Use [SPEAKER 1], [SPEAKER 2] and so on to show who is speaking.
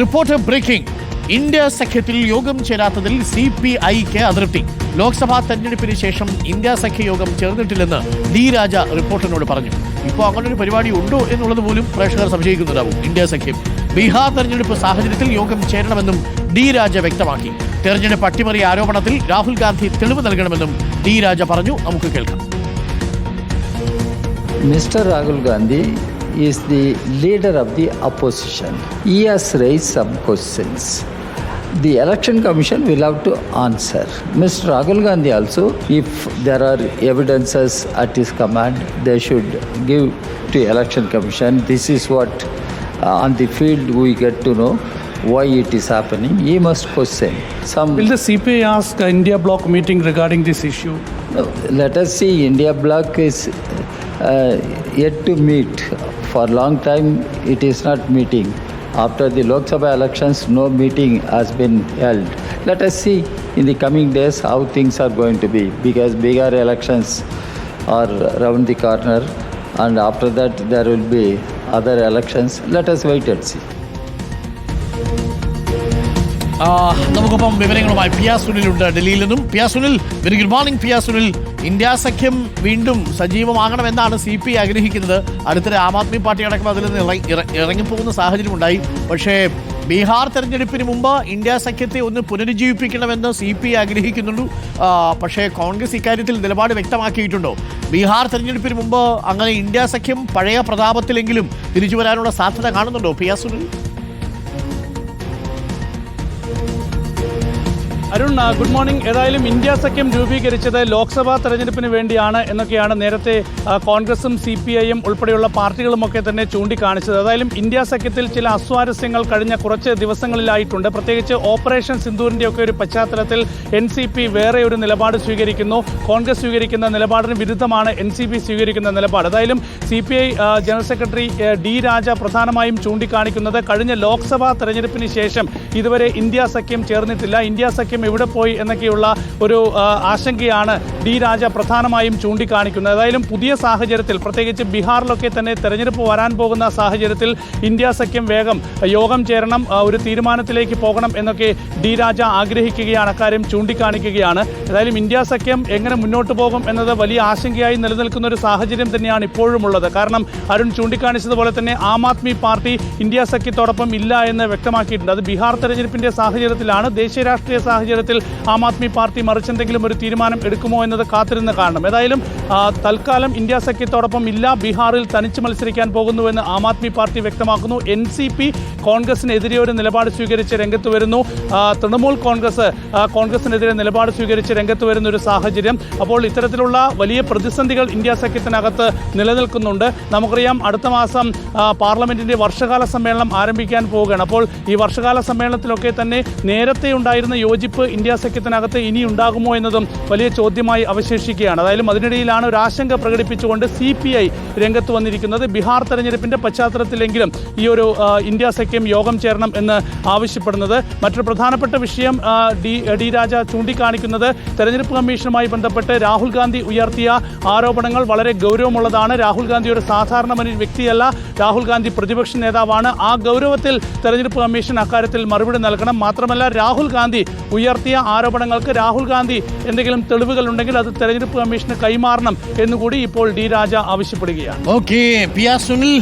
[SPEAKER 1] Report breaking. India സഖ്യത്തിൽ യോഗം ചേരാത്തതിൽ C P ഐക്ക് അതൃപ്തി. ലോക്സഭാ തെരഞ്ഞെടുപ്പിന് ശേഷം ഇന്ത്യ സഖ്യ യോഗം ചേർന്നിട്ടില്ലെന്ന് ഡി രാജ റിപ്പോർട്ടിനോട് പറഞ്ഞു. ഇപ്പോൾ അങ്ങനെ ഒരു പരിപാടി ഉണ്ടോ എന്നുള്ളത് പോലും പ്രേക്ഷകർ സംശയിക്കുന്നുണ്ടാവും ഇന്ത്യ സഖ്യം ബീഹാർ തെരഞ്ഞെടുപ്പ് സാഹചര്യത്തിൽ യോഗം ചേരണമെന്നും ഡി രാജ വ്യക്തമാക്കി. തെരഞ്ഞെടുപ്പ് അട്ടിമറി ആരോപണത്തിൽ രാഹുൽ ഗാന്ധി തെളിവ് നൽകണമെന്നും ഡി രാജ പറഞ്ഞു. നമുക്ക് കേൾക്കാം.
[SPEAKER 2] Mister Rahul Gandhi is the leader of the opposition. He has raised some questions. The election commission will have to answer. Mr. Rahul Gandhi also, if there are evidences at his command, they should give to election commission. This is what uh, on the field we get to know why it is happening. He must question some.
[SPEAKER 3] Will the CPI ask a India bloc meeting regarding this issue?
[SPEAKER 2] No, let us see. India bloc is uh, yet to meet. For a long time, it is not meeting. After the Lok Sabha elections, no meeting has been held. Let us see in the coming days how things are going to be because bigger elections are around the corner, and after that, there will be other elections. Let us wait and see.
[SPEAKER 1] നമുക്കൊപ്പം വിവരങ്ങളുമായി പിയ സുനിലുണ്ട് ഡൽഹിയിൽ നിന്നും. Piya Sunil very good morning Piya Sunil. India സഖ്യം വീണ്ടും സജീവമാകണമെന്നാണ് C P ആഗ്രഹിക്കുന്നത്. അടുത്തിടെ ആം Aadmi party അടക്കം അതിൽ നിന്ന് ഇറങ്ങി- ഇറ- ഇറങ്ങിപ്പോകുന്ന സാഹചര്യമുണ്ടായി. പക്ഷേ ബീഹാർ തെരഞ്ഞെടുപ്പിന് മുമ്പ് ഇന്ത്യ സഖ്യത്തെ ഒന്ന് പുനരുജ്ജീവിപ്പിക്കണമെന്ന് സി പി ആഗ്രഹിക്കുന്നുണ്ട്. പക്ഷേ കോൺഗ്രസ് ഇക്കാര്യത്തിൽ നിലപാട് വ്യക്തമാക്കിയിട്ടുണ്ടോ? ബീഹാർ തെരഞ്ഞെടുപ്പിന് മുമ്പ് അങ്ങനെ ഇന്ത്യ സഖ്യം പഴയ പ്രതാപത്തിലെങ്കിലും തിരിച്ചു വരാനുള്ള സാധ്യത കാണുന്നുണ്ടോ P Sunil?
[SPEAKER 3] Arun good morning ഏതായാലും ഇന്ത്യ സഖ്യം രൂപീകരിച്ചത് ലോക്സഭാ തെരഞ്ഞെടുപ്പിന് വേണ്ടിയാണ് എന്നൊക്കെയാണ് നേരത്തെ കോൺഗ്രസും സി പി ഐയും ഉൾപ്പെടെയുള്ള പാർട്ടികളുമൊക്കെ തന്നെ ചൂണ്ടിക്കാണിച്ചത്. ഏതായാലും ഇന്ത്യ സഖ്യത്തിൽ ചില അസ്വാരസ്യങ്ങൾ കഴിഞ്ഞ കുറച്ച് ദിവസങ്ങളിലായിട്ടുണ്ട്. പ്രത്യേകിച്ച് ഓപ്പറേഷൻ സിന്ദൂരിന്റെ ഒക്കെ ഒരു പശ്ചാത്തലത്തിൽ എൻ സി പി വേറെ ഒരു നിലപാട് സ്വീകരിക്കുന്നു. കോൺഗ്രസ് സ്വീകരിക്കുന്ന നിലപാടിന് വിരുദ്ധമാണ് എൻ സി പി സ്വീകരിക്കുന്ന നിലപാട്. ഏതായാലും C P I general secretary D Raja പ്രധാനമായും ചൂണ്ടിക്കാണിക്കുന്നത് കഴിഞ്ഞ ലോക്സഭാ തെരഞ്ഞെടുപ്പിന് ശേഷം ഇതുവരെ ഇന്ത്യ സഖ്യം ചേർന്നിട്ടില്ല. ഇന്ത്യ സഖ്യം എവിടെ പോയി എന്നൊക്കെയുള്ള ഒരു ആശങ്കയാണ് ഡി രാജ പ്രധാനമായും ചൂണ്ടിക്കാണിക്കുന്നത്. ഏതായാലും പുതിയ സാഹചര്യത്തിൽ പ്രത്യേകിച്ച് ബീഹാറിലൊക്കെ തന്നെ തെരഞ്ഞെടുപ്പ് വരാൻ പോകുന്ന സാഹചര്യത്തിൽ ഇന്ത്യ സഖ്യം വേഗം യോഗം ചേരണം ഒരു തീരുമാനത്തിലേക്ക് പോകണം എന്നൊക്കെ ഡി രാജ ആഗ്രഹിക്കുകയാണ് അക്കാര്യം ചൂണ്ടിക്കാണിക്കുകയാണ്. ഏതായാലും ഇന്ത്യ സഖ്യം എങ്ങനെ മുന്നോട്ട് പോകും എന്നത് വലിയ ആശങ്കയായി നിലനിൽക്കുന്ന ഒരു സാഹചര്യം തന്നെയാണ് ഇപ്പോഴും ഉള്ളത് കാരണം അരുൺ ചൂണ്ടിക്കാണിച്ചതുപോലെ തന്നെ ആം ആദ്മി പാർട്ടി ഇന്ത്യ സഖ്യത്തോടൊപ്പം ഇല്ല എന്ന് വ്യക്തമാക്കിയിട്ടുണ്ട്. അത് ബീഹാർ തെരഞ്ഞെടുപ്പിന്റെ സാഹചര്യത്തിലാണ്. ദേശീയ രാഷ്ട്രീയ സാഹചര്യത്തിൽ ആം ആദ്മി പാർട്ടി മറിച്ചെന്തെങ്കിലും ഒരു തീരുമാനം എടുക്കുമോ എന്നത് കാത്തിരുന്ന് കാണണം ഏതായാലും തൽക്കാലം ഇന്ത്യ സഖ്യത്തോടൊപ്പം ഇല്ല ബീഹാറിൽ തനിച്ച് മത്സരിക്കാൻ പോകുന്നുവെന്ന് ആം ആദ്മി പാർട്ടി വ്യക്തമാക്കുന്നു. എൻ സി പി കോൺഗ്രസിനെതിരെ ഒരു നിലപാട് സ്വീകരിച്ച് രംഗത്ത് വരുന്നു. തൃണമൂൽ കോൺഗ്രസ് കോൺഗ്രസിനെതിരെ നിലപാട് സ്വീകരിച്ച് രംഗത്ത് വരുന്ന ഒരു സാഹചര്യം. അപ്പോൾ ഇത്തരത്തിലുള്ള വലിയ പ്രതിസന്ധികൾ ഇന്ത്യ സഖ്യത്തിനകത്ത് നിലനിൽക്കുന്നുണ്ട്. നമുക്കറിയാം അടുത്ത മാസം പാർലമെന്റിന്റെ വർഷകാല സമ്മേളനം ആരംഭിക്കാൻ പോവുകയാണ്. അപ്പോൾ ഈ വർഷകാല സമ്മേളനത്തിലൊക്കെ തന്നെ നേരത്തെ ഉണ്ടായിരുന്ന യോജിപ്പ് ഇന്ത്യ സഖ്യത്തിനകത്ത് ഇനി ഉണ്ടാകുമോ എന്നതും വലിയ ചോദ്യമായി അവശേഷിക്കുകയാണ്. അതായാലും അതിനിടയിലാണ് ഒരു ആശങ്ക പ്രകടിപ്പിച്ചുകൊണ്ട് സി പി ഐ രംഗത്ത് വന്നിരിക്കുന്നത്. ബീഹാർ തെരഞ്ഞെടുപ്പിന്റെ പശ്ചാത്തലത്തിലെങ്കിലും ഈ ഒരു ഇന്ത്യ സഖ്യം യോഗം ചേരണം എന്ന് ആവശ്യപ്പെടുന്നത്. മറ്റൊരു പ്രധാനപ്പെട്ട വിഷയം ഡി ഡി രാജ ചൂണ്ടിക്കാണിക്കുന്നത് തെരഞ്ഞെടുപ്പ് കമ്മീഷനുമായി ബന്ധപ്പെട്ട് രാഹുൽ ഗാന്ധി ഉയർത്തിയ ആരോപണങ്ങൾ വളരെ ഗൗരവമുള്ളതാണ്. രാഹുൽ ഗാന്ധി ഒരു സാധാരണ വ്യക്തിയല്ല. രാഹുൽ ഗാന്ധി പ്രതിപക്ഷ നേതാവാണ്. ആ ഗൗരവത്തിൽ തെരഞ്ഞെടുപ്പ് കമ്മീഷൻ അക്കാര്യത്തിൽ മറുപടി നൽകണം. മാത്രമല്ല രാഹുൽ ഗാന്ധി ഉയർത്തിയ ആരോപണങ്ങൾക്ക് രാഹുൽ ഗാന്ധി എന്തെങ്കിലും തെളിവുകൾ ഉണ്ടെങ്കിൽ അത് തെരഞ്ഞെടുപ്പ് കമ്മീഷന് കൈമാറണം എന്നുകൂടി ഇപ്പോൾ ഡി രാജ ആവശ്യപ്പെടുകയാണ്.
[SPEAKER 1] സുനിൽ